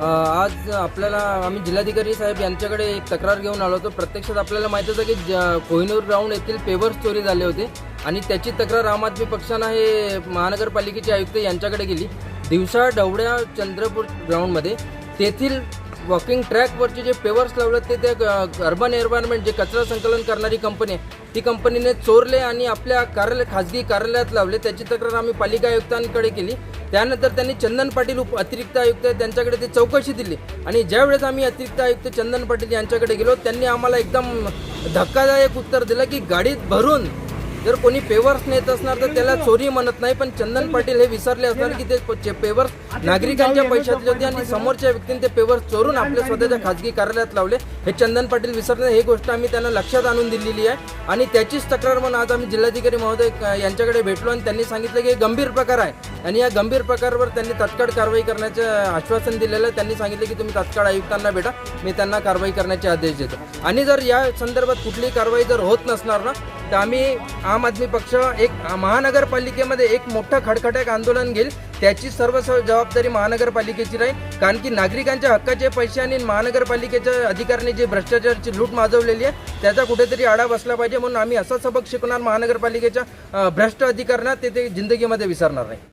आज आपल्याला आम्ही जिल्हाधिकारी साहेब यांच्याकडे एक तक्रार घेऊन आलो होतो. प्रत्यक्षात आपल्याला माहीत होतं की ज- कोहिनूर ग्राउंड येथील पेवर्स चोरी झाले होते आणि त्याची तक्रार आम आदमी पक्षानं हे महानगरपालिकेचे आयुक्त यांच्याकडे गेली दिवसा डवड्या चंद्रपूर ग्राउंडमध्ये तेथील वॉकिंग ट्रॅकवरचे जे पेवर्स लावले ते ते अर्बन एन्व्हायरमेंट जे कचरा संकलन करणारी कंपनी आहे ती कंपनीने चोरले आणि आपल्या कार्यालय खाजगी कार्यालयात लावले. त्याची तक्रार आम्ही पालिका आयुक्तांकडे केली. त्यानंतर त्यांनी चंदन पाटील उप अतिरिक्त आयुक्त त्यांच्याकडे ते चौकशी दिली. आणि ज्यावेळेस आम्ही अतिरिक्त आयुक्त चंदन पाटील यांच्याकडे गेलो त्यांनी आम्हाला एकदम धक्कादायक उत्तर दिलं की गाडीत भरून जर कोणी पेवर्स नेत असणार तर त्याला चोरी म्हणत नाही पण चंदन पाटील हे विसरले असणार की ते पेवर्स नागरिकांच्या पैशातले होते आणि समोरच्या व्यक्तीने ते पेवर्स चोरून आपल्या स्वतःच्या खाजगी कार्यालयात लावले. हे चंदन पाटील विसरले हे गोष्ट आम्ही त्यांना लक्षात आणून दिलेली आहे. आणि त्याचीच तक्रार म्हणून आज आम्ही जिल्हाधिकारी महोदय यांच्याकडे भेटलो आणि त्यांनी सांगितलं की हे गंभीर प्रकार आहे. आणि या गंभीर प्रकारावर त्यांनी तत्काळ कारवाई करण्याचं आश्वासन दिलेलं त्यांनी सांगितलं की तुम्ही तत्काळ आयुक्तांना भेटा मी त्यांना कारवाई करण्याचे आदेश देतो. आणि जर या संदर्भात कुठलीही कारवाई जर होत नसणार ना तर आम्ही आम आदमी पक्ष एक महानगरपालिकेमध्ये एक मोठं खडखडक आंदोलन घेईल त्याची सर्व स- जबाबदारी महानगरपालिकेची राहील. कारण की नागरिकांच्या हक्काचे पैसे आणि महानगरपालिकेच्या अधिकाऱ्यांनी जी भ्रष्टाचाराची लूट माजवलेली आहे त्याचा कुठेतरी आडा बसला पाहिजे म्हणून आम्ही असा सबक शिकवणार महानगरपालिकेच्या भ्रष्ट अधिकाऱ्यांना ते ते जिंदगीमध्ये विसरणार नाही.